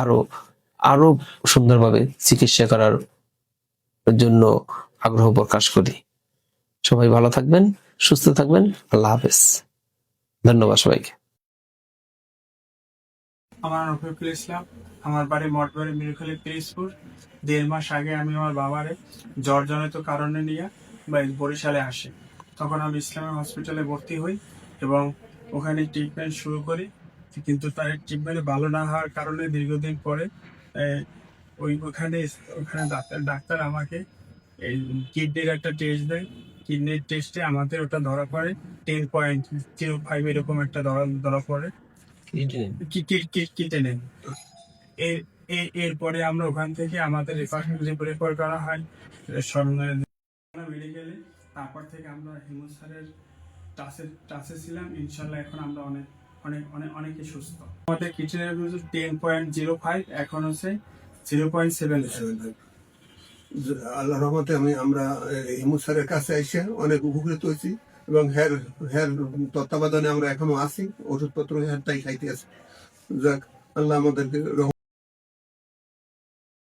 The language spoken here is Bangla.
আরও আরও সুন্দরভাবে চিকিৎসা করার জন্য আগ্রহ প্রকাশ করি। সবাই ভালো থাকবেন, সুস্থ থাকবেন, আল্লাহ হাফেজ। ধন্যবাদ সবাইকে। আমার রফিকুল ইসলাম। আমার বাড়ি মঠবাড়ি মিরখালি পিরিজপুর দেড় মাস আগে আমি আমার বাবারে জ্বরজনিত কারণে নিয়ে বরিশালে আসি। তখন আমি ইসলামিক হসপিটালে ভর্তি হই এবং ওখানে ট্রিটমেন্ট শুরু করি। কিন্তু তার ট্রিটমেন্ট ভালো না হওয়ার কারণে দীর্ঘদিন পরে ওই ওখানে ওখানে ডাক্তার ডাক্তার আমাকে এই কিডনির একটা টেস্ট দেয়। কিডনির টেস্টে আমাদের ওটা ধরা পড়ে টেন পয়েন্ট জিরো ফাইভ এরকম একটা ধরা ধরা পড়ে। কি কি কি নেন। এর এরপরে আমরা ওখান থেকে আমাদের রেফার রেফার করা হয় মেডিকেলে তারপর থেকে আমরা হিমোসারের টাচে টাচে ছিলাম। ইনশাল্লাহ এখন আমরা অনেক অনেক অনেক, অনেকে সুস্থ। আমাদের কিচেনের টেন পয়েন্ট জিরো ফাইভ এখন হচ্ছে জিরো পয়েন্ট সেভেন আল্লাহ রহমতে আমি, আমরা হিমু স্যারের কাছে এসে অনেক উপকৃত হয়েছি এবং হের হের তত্ত্বাবধানে আমরা এখনও আছি। ওষুধপত্র হেরটাই খাইতে আছি। যাক, আল্লাহ আমাদেরকে